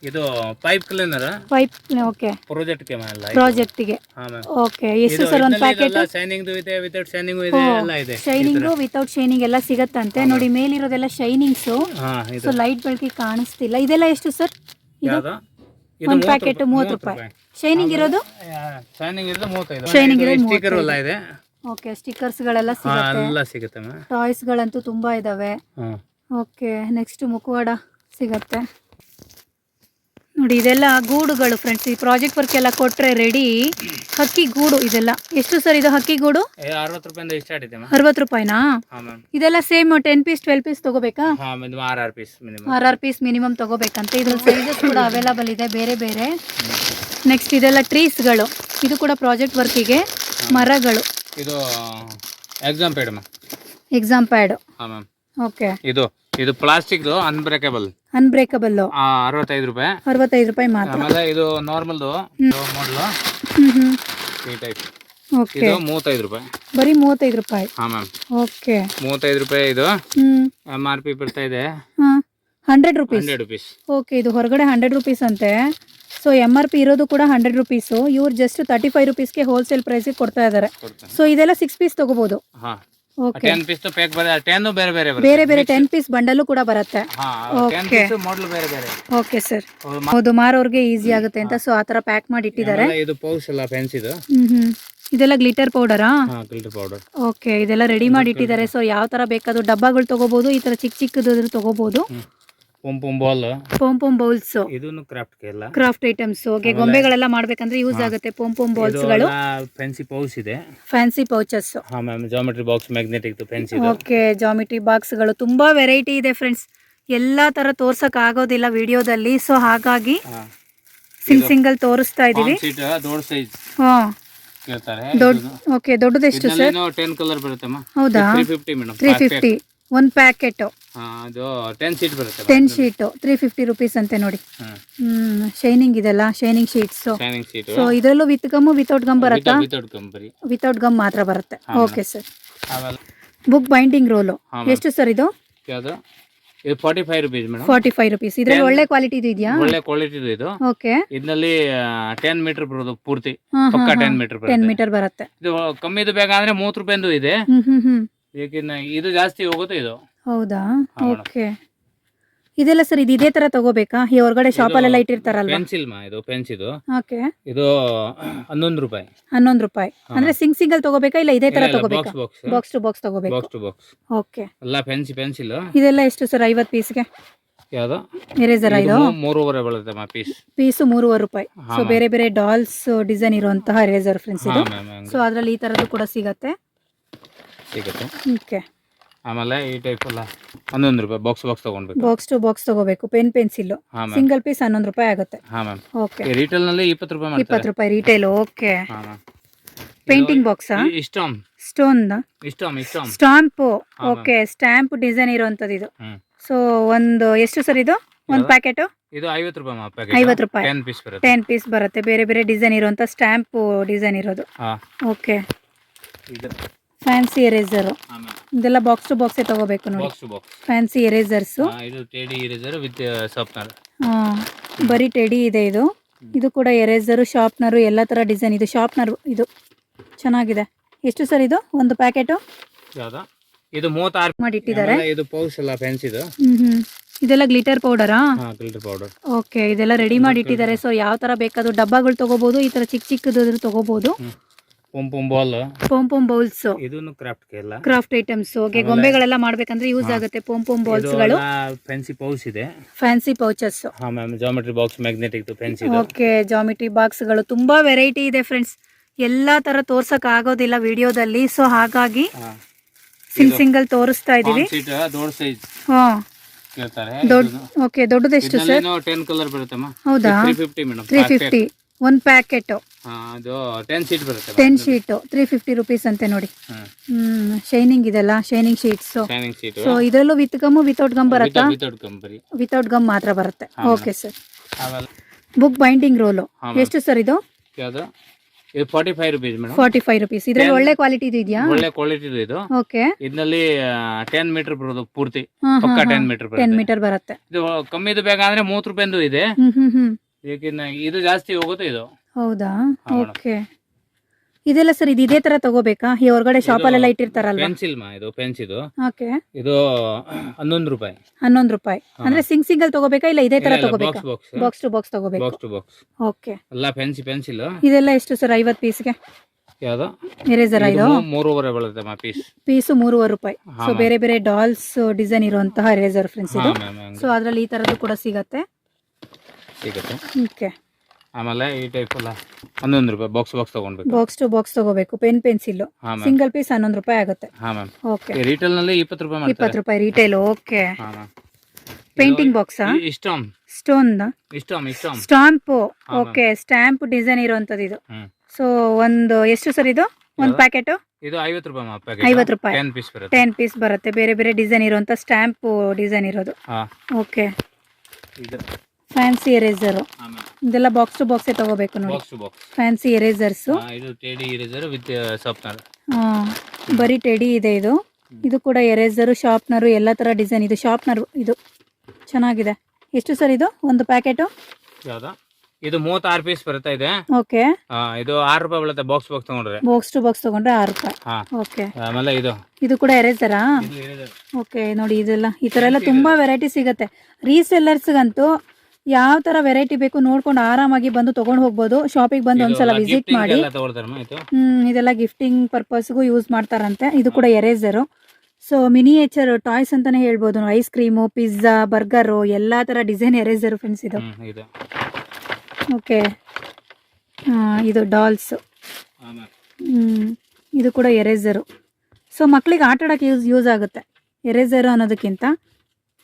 ಇದು ಪೈಪ್ ಕ್ಲೀನರ್ ಪೈಪ್ ಓಕೆ ಪ್ರಾಜೆಕ್ಟ್ಗೆ ಎಲ್ಲ ಪ್ರಾಜೆಕ್ಟಿಗೆ ಹಾಂ ಮ್ಯಾಮ್ ಓಕೆ ಎಷ್ಟು ಸರ್ ಒಂದು ಪ್ಯಾಕೆಟ್ ಶೈನಿಂಗ್ ಇದೆ ವಿತೌಟ್ ಶೈನಿಂಗ್ ಇದೆ ಎಲ್ಲ ಇದೆ. ಶೈನಿಂಗ್ ವಿತೌಟ್ ಶೈನಿಂಗ್ ಎಲ್ಲ ಸಿಗುತ್ತಂತೆ. ನೋಡಿ ಮೇಲಿರೋದೆಲ್ಲ ಶೈನಿಂಗ್ಸು ಹಾಂ ಸೊ ಲೈಟ್ ಬೆಳಕಿ ಕಾಣಿಸ್ತಿಲ್ಲ. ಇದೆಲ್ಲ ಎಷ್ಟು ಸರ್? ಇದು? ಒಂದು ಪ್ಯಾಕೆಟ್ ಮೂವತ್ತು ರೂಪಾಯಿ. ಶೈನಿಂಗ್ ಇರೋದು? ಶೈನಿಂಗ್ ಇರೋದು ಮೂವತ್ತೈದು. ಶೈನಿಂಗ್ ಇರೋದು ಸ್ಟಿಕರ್ ಎಲ್ಲ ಇದೆ. ಓಕೆ ಸ್ಟಿಕ್ಕರ್ಸ್ ಗಳೆಲ್ಲ ಸಿಗುತ್ತೆ. ಎಲ್ಲ ಸಿಗುತ್ತೆ ಮ್ಯಾಮ್ ಟಾಯ್ಸ್ಗಳಂತೂ ಗಳಂತೂ ತುಂಬಾ ಹಾಂ. ಓಕೆ ನೆಕ್ಸ್ಟ್ ಮುಖವಾಡ ಸಿಗತ್ತೆ. ನೋಡಿ ಇದೆಲ್ಲ ಗೂಡುಗಳು ಫ್ರೆಂಡ್ಸ್ ಈ ಪ್ರಾಜೆಕ್ಟ್ ವರ್ಕ್ ಎಲ್ಲ ಕೊಟ್ಟರೆ ರೆಡಿ ಹಕ್ಕಿ ಗೂಡು ಇದೆಲ್ಲ. ಎಷ್ಟು ಸರ್ ಇದು ಹಕ್ಕಿ ಗೂಡು? ಅರವತ್ತು ರೂಪಾಯಿಂದ ಸ್ಟಾರ್ಟ್ ಇದೆ ಮ್ಯಾಮ್ ಅರವತ್ತು ರೂಪಾಯಿನಾ? ಇದೆಲ್ಲ same ten piece twelve piece ತಗೋಬೇಕಾ? ಆರ್ ಆರ್ ಪೀಸ್ ಮಿನಿಮಮ್ ಆರ್ ಆರ್ ಪೀಸ್ ಮಿನಿಮಮ್ ತಗೋಬೇಕಂತೆ. ಇದ್ರ ಸೈಜಸ್ ಕೂಡ ಅವೈಲಬಲ್ ಇದೆ ಬೇರೆ ಬೇರೆ. ನೆಕ್ಸ್ಟ್ ಇದೆಲ್ಲ ಟ್ರೀಸ್ಗಳು ಇದು ಕೂಡ ಪ್ರಾಜೆಕ್ಟ್ ವರ್ಕಿಗೆ ಮರಗಳು. ಇದು ಎಕ್ಸಾಮ್ ಪ್ಯಾಡ್ ಎಕ್ಸಾಮ್ ಓಕೆ ಇದು ಇದು ಪ್ಲಾಸ್ಟಿಕ್ದು ಅನ್ಬ್ರೇಕಬಲ್ ಅನ್ಬ್ರೇಕಬಲ್ಲು ಅರವತ್ತೈದು ರೂಪಾಯಿ. ಅರವತ್ತೈದು ರೂಪಾಯಿ ಮಾತ್ರ. ಆಮೇಲೆ ಇದು ನಾರ್ಮಲ್ ಮಾಡಲು ಈ ಟೈಪ್ ಓಕೆ ಇದು ಮೂವತ್ತೈದು ರೂಪಾಯಿ. ಬರೀ ಮೂವತ್ತೈದು ರೂಪಾಯಿ? ಹಾಂ ಮ್ಯಾಮ್ ಓಕೆ ಮೂವತ್ತೈದು ರೂಪಾಯಿ ಇದು. ಎಂ ಆರ್ ಪಿ ಬರ್ತಾ ಇದೆ. Hundred rupees hundred rupees okay ಇದು ಹೊರಗಡೆ ಹಂಡ್ರೆಡ್ ರುಪೀಸ್ ಅಂತೆ. ಸೊ ಎಂ ಆರ್ ಪಿ ಇರೋದು ಕೂಡ ಹಂಡ್ರೆಡ್ ರುಪೀಸು ಇವ್ರು ಜಸ್ಟ್ ತರ್ಟಿ ಫೈವ್ ರುಪೀಸ್ಗೆ ಹೋಲ್ಸೇಲ್ ಪ್ರೈಸಿಗೆ ಕೊಡ್ತಾ ಇದ್ದಾರೆ ಸೊ ಇದೆಲ್ಲ ಸಿಕ್ಸ್ ಪೀಸ್ ತೊಗೋಬೋದು. ಹಾಂ. ಟೆನ್ ಪೀಸ್ ಪ್ಯಾಕ್ ಬರುತ್ತೆ ಟೆನ್ ಬೇರೆ ಬೇರೆ ಬೇರೆ ಬೇರೆ ಟೆನ್ ಪೀಸ್ ಬಂಡಲು ಕೂಡ ಬರುತ್ತೆ. ಪೀಸ್ ಮಾಡಲ್ ಬೇರೆ ಬೇರೆ. ಓಕೆ ಸರ್ ಹೌದು ಮಾರೋರ್ಗೆ ಈಸಿ ಆಗುತ್ತೆ ಅಂತ ಸೊ ಆ ಥರ ಪ್ಯಾಕ್ ಮಾಡಿ ಇಟ್ಟಿದ್ದಾರೆ ಇದು ಪೌಚ್ ಪೆನ್ಸಿದು ಹ್ಮ್ ಹ್ಮ್. ಇದೆಲ್ಲ ಗ್ಲಿಟರ್ ಪೌಡರಾ ಪೌಡರ್ ಓಕೆ ಇದೆಲ್ಲ ರೆಡಿ ಮಾಡಿ ಇಟ್ಟಿದ್ದಾರೆ ಸೊ ಯಾವ ತರ ಬೇಕಾದ್ರೂ ಡಬ್ಬಗಳು ತಗೋಬಹುದು ಈ ತರ ಚಿಕ್ಕ ಚಿಕ್ಕದಾದ್ರೂ ತಗೋಬೋದು. Pom pom ball pom balls ಇದನ್ನು ಕ್ರಾಫ್ಟ್ ಎಲ್ಲ. ಕ್ರಾಫ್ಟ್ ಐಟಮ್ಸ್ ಓಕೆ ಗೊಂಬೆಗಳೆಲ್ಲ ಮಾಡ್ಬೇಕಂದ್ರೆ ಯೂಸ್ ಆಗುತ್ತೆ ಪೊಂಪೊಂ ಬೌಲ್ಸ್ ಇದು ಫ್ಯಾನ್ಸಿ ಪೌಚ್ ಇದೆ. ಫ್ಯಾನ್ಸಿ ಪೌಚಸ್ ಹಾ ma'am geometry box magnetic fancy okay geometry ಬಾಕ್ಸ್ಗಳು ತುಂಬಾ ವೆರೈಟಿ ಇದೆ ಫ್ರೆಂಡ್ಸ್ ಎಲ್ಲಾ ತರ ತೋರ್ಸಕ್ ಆಗೋದಿಲ್ಲ ವಿಡಿಯೋದಲ್ಲಿ. ಸೊ ಹಾಗಾಗಿ ಸಿಂಗ್ ಸಿಂಗಲ್ ತೋರಿಸ್ತಾ ಇದೀವಿ. ದೊಡ್ಡ ಸೈಜ್ ಹಾ. ದೊಡ್ಡ ಓಕೆ ದೊಡ್ಡದು ಎಷ್ಟು ಸರ್ ಇದರಲ್ಲೇನೋ ಟೆನ್ ಕಲರ್ ಬರುತ್ತಮ್ಮ ಹೌದಾ? Three fifty madam three fifty ಒಂದ್ ಪ್ಯಾಕೆಟ್ ಅದು ಟೆನ್ ಶೀಟ್ ಬರುತ್ತೆ ten sheet three fifty rupees ಅಂತೆ ನೋಡಿ. ಹ್ಮ್ ಶೈನಿಂಗ್ ಇದೆಲ್ಲ ಶೈನಿಂಗ್ ಶೀಟ್ಸ್ ಸೀಟ್ ಸೊ ಇದರಲ್ಲೂ ವಿತ್ ಗಮ್ ವಿತೌಟ್ ಗಮ್ ಬರುತ್ತಾ? ವಿತೌಟ್ ಗಮ್ ಮಾತ್ರ ಬರುತ್ತೆ. ಓಕೆ ಸರ್ ಆಮೇಲೆ? ಬುಕ್ ಬೈಂಡಿಂಗ್ ರೋಲು ಎಷ್ಟು ಸರ್ ಇದು? ಯಾವುದು? ಇದು forty five rupees madam forty five rupees ಇದ್ರಲ್ಲಿ ಒಳ್ಳೆ ಕ್ವಾಲಿಟಿ ಇದೆಯಾ? ಒಳ್ಳೆ ಕ್ವಾಲಿಟಿ ಇದು ಓಕೆ ಇದರಲ್ಲಿ ಟೆನ್ ಮೀಟರ್ ಬರೋದು ಪೂರ್ತಿ. ಪಕ್ಕ ಟೆನ್ ಮೀಟರ್ ಟೆನ್ ಮೀಟರ್ ಬರುತ್ತೆ. ಇದು ಕಮ್ಮಿದು ಬೇಕಾದ್ರೆ ಮೂವತ್ತು ರೂಪಾಯಿಂದು ಇದೆ. ಏಕೆಂದ್ರೆ ಇದು ಜಾಸ್ತಿ ಹೋಗುತ್ತೆ ಇದು? ಹೌದಾ? ಹಾ, madam. ಓಕೆ. ಇದೆಲ್ಲ ಸರ್ ಇದು ಇದೇ ತರ ತಗೋಬೇಕಾ? ಈ ಹೊರಗಡೆ ಶಾಪಲ್ಲೆಲ್ಲ ಇಟ್ಟಿರ್ತಾರಲ್ವಾ? ಪೆನ್ಸಿಲ್ ಮಾ ಇದು ಪೆನ್ಸ್ ಇದು? ಓಕೆ. ಇದು ಹನ್ನೊಂದು ರೂಪಾಯಿ. ಹನ್ನೊಂದು ರೂಪಾಯಿ. ಅಂದ್ರೆ ಸಿಂಗ್ ಸಿಂಗಲ್ ತಗೋಬೇಕಾ ಇಲ್ಲ ಇದೇ ತರ ತಗೋಬೇಕಾ? Box box box to box ತಗೋಬೇಕು? Box to box okay. ಎಲ್ಲ ಪೆನ್ಸಿ ಪೆನ್ಸಿಲ್ ಇದೆಲ್ಲ ಎಷ್ಟು ಸರ್ ಐವತ್ತು ಪೀಸ್ಗೆ ಯಾವ್ದು? ಎರೇಸರ್ ಇದು? ಇದು ಮೂ- ಮೂರುವರೆ ಬೀಳುತ್ತೆ ಮಾ ಪೀಸ್ ಪೀಸು ಮೂರುವರೆ ರೂಪಾಯಿ. ಹಾ, ಸೊ ma'am. ಬೇರೆ ಬೇರೆ ಡಾಲ್ಸ್ ಡಿಸೈನ್ ಇರುವಂತಹ ಎರೇಸರ್ ಫ್ರೆಂಡ್ಸ್ ಹಾ ಇದು ಮ್ಯಾಮ್ ಸೊ ಅದ್ರಲ್ಲಿ ಈ ತರದ್ದು ಕೂಡ ಸಿಗತ್ತೆ. ಸಿಗುತ್ತೆ. ಓಕೆ. ಆಮೇಲೆ ಈ ಟೈಪ್ ಎಲ್ಲ ಹನ್ನೊಂದು ರೂಪಾಯಿ ಬಾಕ್ಸ್ ಬಾಕ್ಸ್ ತಗೊಂಡ್ಬೇಕು. ಬಾಕ್ಸ್ ಟು ಬಾಕ್ಸ್ ತಗೋಬೇಕು ಪೆನ್ ಪೆನ್ಸಿಲ್ ಹಾ ಮ್ಯಾಮ್ ಸಿಂಗಲ್ ಪೀಸ್ ಹನ್ನೊಂದು ರೂಪಾಯಿ ಆಗುತ್ತೆ. ಹಾ ಮ್ಯಾಮ್ ಓಕೆ ರಿಟೇಲ್ನಲ್ಲಿ ಇಪ್ಪತ್ತು ರೂಪಾಯಿ ಮಾಡ್ತಾರೆ. ಇಪ್ಪತ್ತು ರೂಪಾಯಿ ರಿಟೇಲ್ ಓಕೆ ಹಾ ಮ್ಯಾಮ್ ಪೇಂಟಿಂಗ್ ಬಾಕ್ಸಾ ಇಷ್ಟಮ್ ಸ್ಟೋನ್ ಇಷ್ಟಮ್ ಇಷ್ಟಮ್ ಸ್ಟಾಂಪ್ ಓಕೆ ಸ್ಟ್ಯಾಂಪ್ ಡಿಸೈನ್ ಇರುವಂತದ್ದು ಇದು. ಹ್ಮ್. ಸೊ ಒಂದು ಎಷ್ಟು ಸರ್ ಇದು? ಒಂದು? ಪ್ಯಾಕೆಟ್ ಇದು ಐವತ್ತು ರೂಪಾಯಿ ಮಾ ಐವತ್ತು ರೂಪಾಯಿ. ಟೆನ್ ಪೀಸ್ ಬರುತ್ತೆ. ಟೆನ್ ಪೀಸ್ ಬರುತ್ತೆ. ಬೇರೆ ಬೇರೆ ಡಿಸೈನ್ ಇರುವಂತ ಸ್ಟ್ಯಾಂಪ್ ಡಿಸೈನ್ ಇರೋದು. ಹಾ. ಓಕೆ ಇದು. ಫ್ಯಾನ್ಸಿ ಎರೇಸರ್ ಇದೆಲ್ಲ ಬಾಕ್ಸ್ ಟು ಬಾಕ್ಸ್ ತಗೋಬೇಕು ನೋಡಿ. ಬಾಕ್ಸ್ ಬಾಕ್ಸ್ ಫ್ಯಾನ್ಸಿ ಎರೇಸರ್ಸ್ ಇದು ಟೆಡಿ ಇರೇಸರ್ ವಿತ್ ಶಾರ್ಪ್ನರ್ ಬರೀ ಟೆಡಿ ಇದೆ ಇದು. ಇದು ಕೂಡ ಎರೇಸರ್ ಶಾರ್ಪ್ನರು ಎಲ್ಲ ತರ ಡಿಸೈನ್ ಇದು ಶಾರ್ಪ್ನರ್ ಇದು ಚೆನ್ನಾಗಿದೆ. ಎಷ್ಟು ಸರ್ ಇದು? ಒಂದು ಪ್ಯಾಕೆಟು ಇದು ಮೂವತ್ತಾರು ಮಾಡಿ ಇಟ್ಟಿದ್ದಾರೆ ಇದು ಪೌಚ್ ಎಲ್ಲ ಪೆನ್ಸ್ ಇದು. ಇದೆಲ್ಲ ಗ್ಲಿಟರ್ ಪೌಡರಾ ಹಾ ಫಿಲ್ಟರ್ ಪೌಡರ್ ಓಕೆ ಇದೆಲ್ಲ ರೆಡಿ ಮಾಡಿ ಇಟ್ಟಿದ್ದಾರೆ ಸೊ ಯಾವ ತರ ಬೇಕಾದ್ರೂ ಡಬ್ಬಗಳು ತಗೋಬಹುದು ಈ ತರ ಚಿಕ್ಕ ಚಿಕ್ಕದಾದ್ರೂ ತಗೋಬಹುದು pom ball pom pom balls ಇದನ್ನು ಕ್ರಾಫ್ಟ್ ಎಲ್ಲ ಕ್ರಾಫ್ಟ್ ಐಟಮ್ಸ್ ಓಕೆ ಗೊಂಬೆಗಳೆಲ್ಲ ಮಾಡ್ಬೇಕಂದ್ರೆ ಯೂಸ್ ಆಗುತ್ತೆ ಪೊಂಪೊಂ ಬಾಲ್ಸ್ಗಳು. ಫ್ಯಾನ್ಸಿ ಪೌಚ್ ಇದೆ. ಫ್ಯಾನ್ಸಿ ಪೌಚಸ್ ಹಾ ma'am geometry box magnetic fancy okay geometry ಬಾಕ್ಸ್ಗಳು. ತುಂಬಾ ವೆರೈಟಿ ಇದೆ ಫ್ರೆಂಡ್ಸ್ ಎಲ್ಲಾ ತರ ತೋರ್ಸಕ್ ಆಗೋದಿಲ್ಲ ವಿಡಿಯೋದಲ್ಲಿ. ಸೊ ಹಾಗಾಗಿ ಸಿಂಗ್ ಸಿಂಗಲ್ ತೋರಿಸ್ತಾ ಇದೀವಿ. ಹಾ. ದೊಡ್ಡ ಓಕೆ ದೊಡ್ಡದೆಷ್ಟು ಸರ್ ಟೆನ್ ಕಲರ್ ಬರುತ್ತೆ ಹೌದಾ? ತ್ರೀ ಫಿಫ್ಟಿ ಒಂದ್ ಪ್ಯಾಕೆಟ್ ಅದು ಟೆನ್ ಸೀಟ್ ಬರುತ್ತೆ ten sheet three fifty rupees ಅಂತೆ ನೋಡಿ. ಹ್ಮ್. ಶೈನಿಂಗ್ ಇದೆಲ್ಲ ಶೈನಿಂಗ್ ಶೀಟ್ಸ್ ಸೀಟ್ ಸೊ ಇದರಲ್ಲೂ ವಿತ್ ಗಮ್ ವಿತೌಟ್ ಗಮ್ ಬರುತ್ತಾ? ವಿತೌಟ್ ಕಂಪನಿ ವಿತೌಟ್ ಗಮ್ ಮಾತ್ರ ಬರುತ್ತೆ. ಓಕೆ ಸರ್ ಆಮೇಲೆ ಬುಕ್ ಬೈಂಡಿಂಗ್ ರೋಲು ಎಷ್ಟು ಸರ್ ಇದು? ಯಾವುದು? ಇದು forty five rupees madam forty five rupees ಇದ್ರಲ್ಲಿ ಒಳ್ಳೆ ಕ್ವಾಲಿಟಿ ಇದೆಯಾ? ಒಳ್ಳೆ ಕ್ವಾಲಿಟಿ ಇದು ಓಕೆ ಇದರಲ್ಲಿ ಟೆನ್ ಮೀಟರ್ ಬರೋದು ಪೂರ್ತಿ. ಪಕ್ಕ ಟೆನ್ ಮೀಟರ್ ಟೆನ್ ಮೀಟರ್ ಬರುತ್ತೆ. ಇದು ಕಮ್ಮಿದು ಬೇಕಾದ್ರೆ ಮೂವತ್ತು ರೂಪಾಯಿಂದು ಇದೆ. ಏಕೆಂದ್ರೆ ಇದು ಜಾಸ್ತಿ ಹೋಗುತ್ತೆ ಇದು. ಹೌದಾ? madam. ಓಕೆ. ಇದೆಲ್ಲ ಸರ್ ಇದು ಇದೇ ತರ ತಗೋಬೇಕಾ? ಈ ಹೊರಗಡೆ ಶಾಪಲ್ಲೆಲ್ಲ ಇಟ್ಟಿರ್ತಾರಲ್ಲ ಪೆನ್ಸಿಲ್ ಮಾ ಇದು ಪೆನ್ಸ್ ಇದು. ಓಕೆ. ಇದು ಹನ್ನೊಂದು ರೂಪಾಯಿ. ಹನ್ನೊಂದು ರೂಪಾಯಿ. ಅಂದ್ರೆ ಸಿಂಗ್ ಸಿಂಗಲ್ ತಗೋಬೇಕಾ ಇಲ್ಲ ಇದೇ ತರ ತಗೋಬೇಕಾ? Box box box to box ತಗೋಬೇಕು? Box to box okay. ಎಲ್ಲ ಪೆನ್ಸಿ ಪೆನ್ಸಿಲ್ ಇದೆಲ್ಲ ಎಷ್ಟು ಸರ್ ಐವತ್ತು ಪೀಸ್ಗೆ ಯಾವ್ದು? ಎರೇಸರ್ ಇದು ಇದು ಮೂ- ಮೂರುವರೆ ಬೀಳುತ್ತೆ ಮಾ ಪೀಸ್ ಪೀಸು ಮೂರುವರೆ ರೂಪಾಯಿ. ಹಾ, ಸೊ ಬೇರೆ ಬೇರೆ ಡಾಲ್ಸ್ ಡಿಸೈನ್ ಇರುವಂತಹ ಎರೇಸರ್ ಫ್ರೆಂಡ್ಸ್ ಹಾ ಇದು ಮ್ಯಾಮ್ ಸೊ ಅದ್ರಲ್ಲಿ ಈ ತರದ್ದು ಕೂಡ ಸಿಗತ್ತೆ. ಸಿಗುತ್ತೆ. ಓಕೆ ಆಮೇಲೆ ಈ ಟೈಪ್ ಎಲ್ಲ ಹನ್ನೊಂದು ರೂಪಾಯಿ ಬಾಕ್ಸ್ ಬಾಕ್ಸ್ ತಗೊಂಡ್ಬೇಕು. ಬಾಕ್ಸ್ ಟು ಬಾಕ್ಸ್ ತಗೋಬೇಕು. ಪೆನ್ ಪೆನ್ಸಿಲ್ ಹಾ ಮ್ಯಾಮ್ ಸಿಂಗಲ್ ಪೀಸ್ ಹನ್ನೊಂದು ರೂಪಾಯಿ ಆಗುತ್ತೆ. ಹಾ ಮ್ಯಾಮ್ ಓಕೆ ರಿಟೇಲ್ನಲ್ಲಿ ಇಪ್ಪತ್ತು ರೂಪಾಯಿ ಮಾಡ್ತಾರೆ. ಇಪ್ಪತ್ತು ರೂಪಾಯಿ ರಿಟೇಲ್ ಓಕೆ ಹಾ ಮ್ಯಾಮ್ ಪೇಂಟಿಂಗ್ ಬಾಕ್ಸಾ ಇಷ್ಟಮ್ ಸ್ಟೋನ್ ಇಷ್ಟಮ್ ಇಷ್ಟಮ್ ಸ್ಟಾಂಪ್ ಓಕೆ ಸ್ಟಾಂಪ್ ಡಿಸೈನ್ ಇರುವಂತದ್ದು ಇದು. ಹ್ಮ್. ಸೊ ಒಂದು ಎಷ್ಟು ಸರ್ ಇದು? ಒಂದು? ಪ್ಯಾಕೆಟ್ ಇದು ಐವತ್ತು ರೂಪಾಯಿ ಮಾ ಐವತ್ತು ರೂಪಾಯಿ. ಟೆನ್ ಪೀಸ್ ಬರುತ್ತೆ. ಟೆನ್ ಪೀಸ್ ಬರುತ್ತೆ. ಬೇರೆ ಬೇರೆ ಡಿಸೈನ್ ಇರುವಂತ ಸ್ಟಾಂಪ್ ಡಿಸೈನ್ ಇರೋದು. ಹಾ. ಓಕೆ ಇದು. ಫ್ಯಾನ್ಸಿ ಎರೇಸರ್ ಹಾ ಇದೆಲ್ಲ ಬಾಕ್ಸ್ ಟು ಬಾಕ್ಸ್ ತಗೋಬೇಕು ನೋಡಿ. Box two box fancy erasers ಇದು ಟೆಡಿ ಇರೇಸರ್ ವಿತ್ ಶಾರ್ಪ್ನರ್ ಬರೀ ಟೆಡಿ ಇದೆ ಇದು. ಇದು ಕೂಡ ಎರೇಸರ್ ಶಾರ್ಪ್ನರ್ ಎಲ್ಲ ತರ ಡಿಸೈನ್ ಇದು ಶಾರ್ಪ್ನರ್ ಇದು. ಚೆನ್ನಾಗಿದೆ. ಎಷ್ಟು ಸರ್ ಇದು? ಒಂದು ಪ್ಯಾಕೆಟ್ ಯಾವ್ದು? ಇದು ಮೂವತ್ತಾರು ಪೀಸ್ ಬರ್ತಾ ಇದೆ? ಓಕೆ. ಇದು ಆರು ರೂಪಾಯಿ ಬೀಳುತ್ತೆ. ಬಾಕ್ಸ್ ಬಾಕ್ಸ್ ತಗೊಂಡ್ರೆ. ಬಾಕ್ಸ್ ಟು ಬಾಕ್ಸ್ ತಗೊಂಡ್ರೆ ಆರು ರೂಪಾಯಿ. ಹಾ. ಓಕೆ. ಆಮೇಲೆ ಇದು. ಇದು ಕೂಡ ಎರೇಸರಾ. ಓಕೆ ನೋಡಿ ಇದೆಲ್ಲ. ಈ ತರ ಎಲ್ಲ ತುಂಬಾ ವೆರೈಟಿ ಸಿಗುತ್ತೆ. ರೀಸೆಲ್ಲರ್ಸ್ಗಂತೂ ಯಾವ ತರ ವೆರೈಟಿ ಬೇಕು ನೋಡ್ಕೊಂಡು ಆರಾಮಾಗಿ ಬಂದು ತಗೊಂಡು ಹೋಗ್ಬೋದು. ಶಾಪಿಗೆ ಬಂದು ಒಂದ್ಸಲ ವಿಸಿಟ್ ಮಾಡಿ. ಹ್ಮ್ ಇದೆಲ್ಲ ಗಿಫ್ಟಿಂಗ್ ಪರ್ಪಸ್ಗೂ ಯೂಸ್ ಮಾಡ್ತಾರಂತೆ. ಇದು ಕೂಡ ಎರೇಸರು ಸೊ ಮಿನಿಯೇಚರ್ ಟಾಯ್ಸ್ ಅಂತಾನೆ ಹೇಳ್ಬೋದು. ಐಸ್ ಕ್ರೀಮು ಪಿಜ್ಜಾ ಬರ್ಗರು ಎಲ್ಲಾ ತರ ಡಿಸೈನ್ ಎರೇಸರು ಫ್ರೆಂಡ್ಸ್ ಇದು. ಓಕೆ ಇದು. ಡಾಲ್ಸ್ ಹ್ಮ್ ಇದು ಕೂಡ ಎರೇಸರು ಸೊ ಮಕ್ಕಳಿಗೆ ಆಟ ಆಡೋಕ್ಕೆ ಯೂಸ್ ಯೂಸ್ ಆಗುತ್ತೆ. ಎರೇಸರು ಅನ್ನೋದಕ್ಕಿಂತ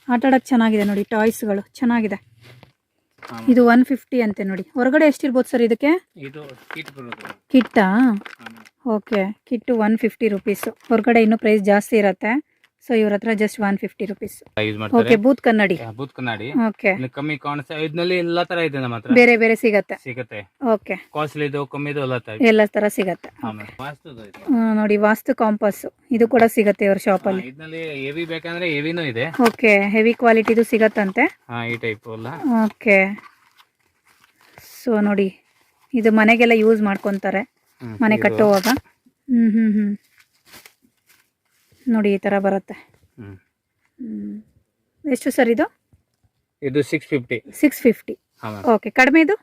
ಆಟ ಆಡೋಕೆ ಚೆನ್ನಾಗಿದೆ ನೋಡಿ ಟಾಯ್ಸ್ಗಳು ಚೆನ್ನಾಗಿದೆ. ಇದು ಒನ್ ಫಿಫ್ಟಿ ಅಂತೆ ನೋಡಿ. ಹೊರಗಡೆ ಎಷ್ಟಿರ್ಬೋದು ಸರ್ ಇದಕ್ಕೆ? ಕಿಟ್ಟಾ okay kit one fifty rupees ಹೊರಗಡೆ ಇನ್ನೂ ಪ್ರೈಸ್ ಜಾಸ್ತಿ ಇರುತ್ತೆ. ಸೊ ಇವ್ರ ಹತ್ರ just one fifty rupees use okay ಮಾಡ್ತಾರೆ. ಬೂತ್ ಕನ್ನಡಿ. ಬೂತ್ ಕನ್ನಡಿ. ಓಕೆ ಕಮ್ಮಿ ಕಾಣಿಸ್ತಾ ಇದ್ನಲ್ಲಿ ಎಲ್ಲಾ ತರ ಇದೆ ನಮ್ಮ ಹತ್ರ. ಬೇರೆ ಬೇರೆ ಸಿಗತ್ತೆ. ಸಿಗತ್ತೆ. ಓಕೆ ಕಾಸ್ಟ್ಲಿ ಇದು ಕಮ್ಮಿದು ಎಲ್ಲ ತರ ಎಲ್ಲ ತರ ಸಿಗತ್ತೆ. ಆಮೇಲೆ ವಾಸ್ತುದು ಇದೆ. ಹ್ಮ್, ನೋಡಿ ವಾಸ್ತು ಕಾಂಪಸ್ ಇದು ಕೂಡ ಸಿಗತ್ತೆ ಇವ್ರ ಶಾಪ್ ಅಲ್ಲಿ. ಇದ್ನಲ್ಲಿ ಹೆವಿ ಬೇಕಂದ್ರೆ ಹೆವಿನೂ ಇದೆ. ಓಕೆ ಹೆವಿ ಕ್ವಾಲಿಟಿದು ಸಿಗತ್ತಂತೆ. ಹಾ ಈ ಟೈಪ್ ಎಲ್ಲ. ಓಕೆ ಸೊ ನೋಡಿ ಇದು ಮನೆಗೆಲ್ಲ ಯೂಸ್ ಮಾಡ್ಕೊತಾರೆ. ಹ್ಮ್, ಮನೆ ಇದು- ಕಟ್ಟುವಾಗ. ಹ್ಮ್ ಹ್ಮ್ ಹ್ಞೂ ನೋಡಿ ಈ ಥರ ಬರುತ್ತೆ. ಎಷ್ಟು ಸರ್ ಇದು? ಇದು six fifty six fifty okay ಕಡಿಮೆ ಇದು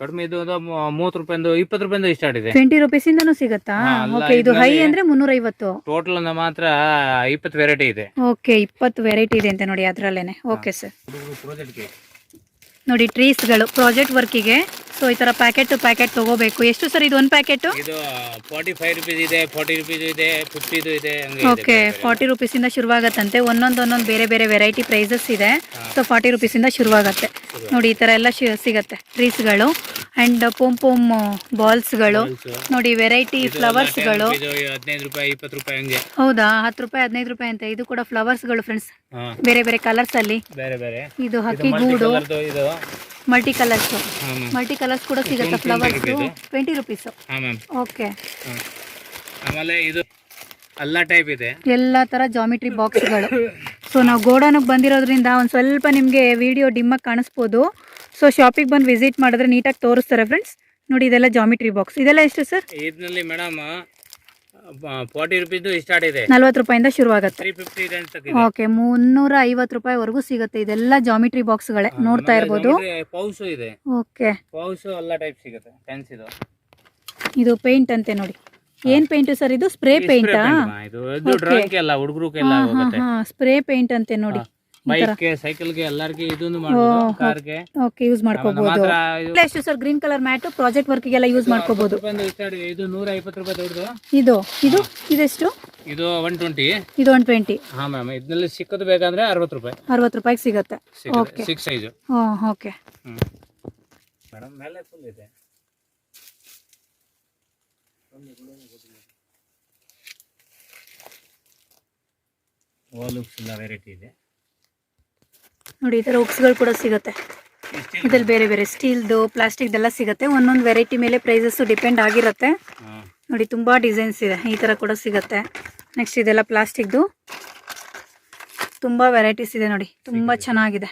ಕಡಿಮೆ ಇದು ಮೂವತ್ತು ರೂಪಾಯಿಂದ ಇಪ್ಪತ್ತು ರೂಪಾಯಿಂದ ಸ್ಟಾರ್ಟ್ ಇದೆ. ಟ್ವೆಂಟಿ ರುಪೀಸ್ ಇಂದನೂ ಸಿಗತ್ತಾ? ಓಕೆ ಇದು ಹೈ ಅಂದ್ರೆ ಮುನ್ನೂರ ಐವತ್ತು ಟೋಟಲ್ ಮಾತ್ರ ಇಪ್ಪತ್ತು ವೆರೈಟಿ ಇದೆ. ಓಕೆ ಇಪ್ಪತ್ತು ವೆರೈಟಿ ಇದೆ ಅಂತ ನೋಡಿ ಅದ್ರಲ್ಲೇನೆ. ಓಕೆ ಸರ್ ನೋಡಿ ಟ್ರೀಸ್ಗಳು ಪ್ರಾಜೆಕ್ಟ್ ವರ್ಕಿಗೆ ಸೊ ಈ ತರ ಪ್ಯಾಕೆಟ್ ಟು ಪ್ಯಾಕೆಟ್ ತಗೋಬೇಕು. ಎಷ್ಟು ಸರ್ ಇದು ಒಂದು ಪ್ಯಾಕೆಟ್ ಇದು ಫಾರ್ಟಿ ಫೈವ್ ರುಪೀಸ್ ಇದೆ ಫಾರ್ಟಿ ರುಪೀಸ್ ಇದೆ ಫಿಫ್ಟಿದು ಓಕೆ. ಫಾರ್ಟಿ ರುಪೀಸ್ ಇಂದ ಶುರುವಾಗತ್ತಂತೆ. ಒಂದೊಂದು ಒಂದೊಂದು ಬೇರೆ ಬೇರೆ ವೆರೈಟಿ ಪ್ರೈಸಸ್ ಇದೆ. ಸೊ ಫಾರ್ಟಿ ರುಪೀಸ್ ಇಂದ ಶುರುವಾಗತ್ತೆ. ನೋಡಿ ಈ ತರ ಎಲ್ಲ ಸಿಗತ್ತೆ. ಟ್ರೀಸ್ಗಳು ಅಂಡ್ ಪೋಮ್ ಪೋಮ್ ಬಾಲ್ಸ್ಗಳು. ನೋಡಿ ವೆರೈಟಿ ಫ್ಲವರ್ಸ್ಗಳು. ಫ್ಲವರ್ಸ್ಗಳು 10 ರೂಪಾಯಿ, ಹದಿನೈದು ರೂಪಾಯಿ ಇಪ್ಪತ್ತು ರೂಪಾಯಿ ಹಂಗೆ. ಹೌದಾ? ಹತ್ತು ರೂಪಾಯಿ ಹದಿನೈದು ರೂಪಾಯಿ ಅಂತ. ಇದು ಕೂಡ ಫ್ಲವರ್ಸ್ಗಳು ಫ್ರೆಂಡ್ಸ್ ಹಾ. ಬೇರೆ ಬೇರೆ ಕಲರ್ಸ್ ಅಲ್ಲಿ. ಬೇರೆ ಬೇರೆ. ಇದು ಹಕ್ಕಿ ಗೂಡು. ಮಲ್ಟಿ ಕಲರ್ಸ್ ಮಲ್ಟಿ ಕಲರ್ಸ್ ಕೂಡ ಸಿಗುತ್ತೆ ಫ್ಲವರ್ಸ್ 20 ರೂಪಾಯಿದು. Twenty rupees okay. ಆಮೇಲೆ ಇದು ಎಲ್ಲ ಟೈಪ್ ಇದೆ. ಎಲ್ಲ ತರ ಜಾಮಿಟ್ರಿ ಬಾಕ್ಸ್ಗಳು ಸೊ ನಾವು ಗೋಡಾನಿಗೆ ಬಂದಿರೋದ್ರಿಂದ ಒಂದು ಸ್ವಲ್ಪ ನಿಮಗೆ ವಿಡಿಯೋ ಡಿಮ್ಮಾಗಿ ಕಾಣಿಸ್ಬೋದು. ಸೊ ಶಾಪಿಗೆ ಬಂದು ವಿಸಿಟ್ ಮಾಡಿದ್ರೆ ನೀಟಾಗಿ ತೋರಿಸ್ತಾರೆ ಫ್ರೆಂಡ್ಸ್ ನೋಡಿ ಇದೆಲ್ಲ ಜಾಮಿಟ್ರಿ ಬಾಕ್ಸ್ ಇದೆಲ್ಲ ಎಷ್ಟು ಸರ್ ಇದರಲ್ಲಿ ಮೇಡಮ್ ಫಾರ್ಟಿ ರುಪೀಸ್ ಸ್ಟಾರ್ಟ್ ಇದೆ. ನಲ್ವತ್ತು ರೂಪಾಯಿಂದ ಶುರುವಾಗುತ್ತೆ. ತ್ರೀ ಫಿಫ್ಟಿ ಓಕೆ ಮುನ್ನೂರ ಐವತ್ತು ರೂಪಾಯಿವರೆಗೂ ಸಿಗುತ್ತೆ. ಇದೆಲ್ಲ ಜಾಮಿಟ್ರಿ ಬಾಕ್ಸ್ಗಳೇ ನೋಡ್ತಾ ಇರ್ಬೋದು. ಪೌಸು ಇದೆ. ಓಕೆ ಪೌಸು ಎಲ್ಲ ಟೈಪ್ ಸಿಗುತ್ತೆ. ಪೆನ್ಸ್ ಇದು. ಇದು ಪೇಂಟ್ ಅಂತೆ ನೋಡಿ. ಏನ್ ಪೇಂಟ್ ಸರ್ ಇದು? ಸ್ಪ್ರೇ ಪೇಂಟಾ ಸ್ಪ್ರೇ ಪೇಂಟ್ ಅಂತೆ ನೋಡಿ. ಬೈಕ್ಗೆ ಸೈಕಲ್ಗೆ ಎಲ್ಲರಿಗೆ ಇದೊಂದು ಮಾಡ್ಬೋದು ಕಾರ್ಗೆ. ಓಕೆ ಯೂಸ್ ಮಾಡ್ಕೋಬಹುದು ಎಷ್ಟು sir green colour matte project ವರ್ಕಿಗೆಲ್ಲ use ಮಾಡ್ಕೋಬಹುದು ಇದೆ ಇದು ನೂರ ಐವತ್ತು ರೂಪಾಯಿ ದೊಡ್ಡದು. ಇದು ಇದು ಇದೆಷ್ಟು? ಇದು ಒನ್ ಟ್ವೆಂಟಿ ಇದು ಒನ್ ಟ್ವೆಂಟಿ ಹಾ ಮ್ಯಾಮ್ ಇದ್ರಲ್ಲಿ ಸಿಕ್ಕದು ಬೇಕಂದ್ರೆ ಅರವತ್ತು ರೂಪಾಯಿ. ಅರವತ್ತು ರೂಪಾಯಿಗೆ ಸಿಗುತ್ತೆ. ಸಿಗುತ್ತೆ. ಸಿಕ್ಸ್ ಸೈಜ್ ಹಾಂ ಓಕೆ. ಮೇಡಮ್ ಮೇಲೆ ಫುಲ್ ಇದೆ. ಎಲ್ಲ ವೆರೈಟಿ ಇದೆ. ನೋಡಿ ಈ ಥರ ಉಕ್ಸ್ಗಳು ಕೂಡ ಸಿಗುತ್ತೆ. ಇದ್ರಲ್ಲಿ ಬೇರೆ ಬೇರೆ ಸ್ಟೀಲ್ದು ಪ್ಲಾಸ್ಟಿಕ್ದೆಲ್ಲ ಸಿಗುತ್ತೆ. ಒಂದೊಂದು ವೆರೈಟಿ ಮೇಲೆ ಪ್ರೈಸಸ್ ಡಿಪೆಂಡ್ ಆಗಿರುತ್ತೆ. ನೋಡಿ ತುಂಬ ಡಿಸೈನ್ಸ್ ಇದೆ. ಈ ಥರ ಕೂಡ ಸಿಗುತ್ತೆ. ನೆಕ್ಸ್ಟ್ ಇದೆಲ್ಲ ಪ್ಲಾಸ್ಟಿಕ್ದು ತುಂಬ ವೆರೈಟೀಸ್ ಇದೆ ನೋಡಿ. ತುಂಬ ಚೆನ್ನಾಗಿದೆ.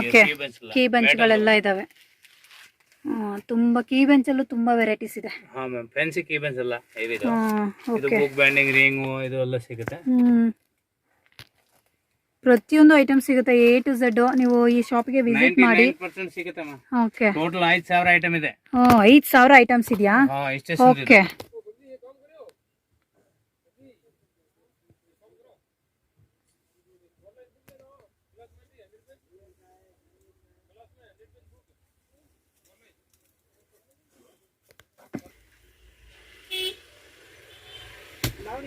ಓಕೆ. ಕೀ ಬೆಂಚ್ಗಳೆಲ್ಲ ಇದ್ದಾವೆ ತುಂಬ ಕೀ ಬೆಂಚಲ್ಲೂ ತುಂಬ ವೆರೈಟೀಸ್ ಇದೆ. ಹಾ ಮ್ಯಾಮ್ ಫ್ಯಾನ್ಸಿ ಕೀ ಬೆಂಚ್ ಎಲ್ಲ ಇದು ಬುಕ್ ಬ್ಯಾಂಡಿಂಗ್ ರಿಂಗು ಇದು ಎಲ್ಲ ಸಿಗುತ್ತೆ. ಹ್ಮ್. ಪ್ರತಿಯೊಂದು ಐಟಮ್ ಸಿಗುತ್ತೆ ಎ ಟು ಝೆಡ್ ನೀವು ಈ ಶಾಪ್ಗೆ ವಿಸಿಟ್ ಮಾಡಿ. ಓಕೆ ಸಾವಿರ ಹ್ಮ್ ಐದು ಸಾವಿರ ಐಟಮ್ಸ್ ಇದೆಯಾ? Okay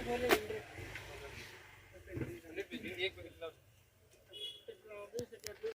Thank.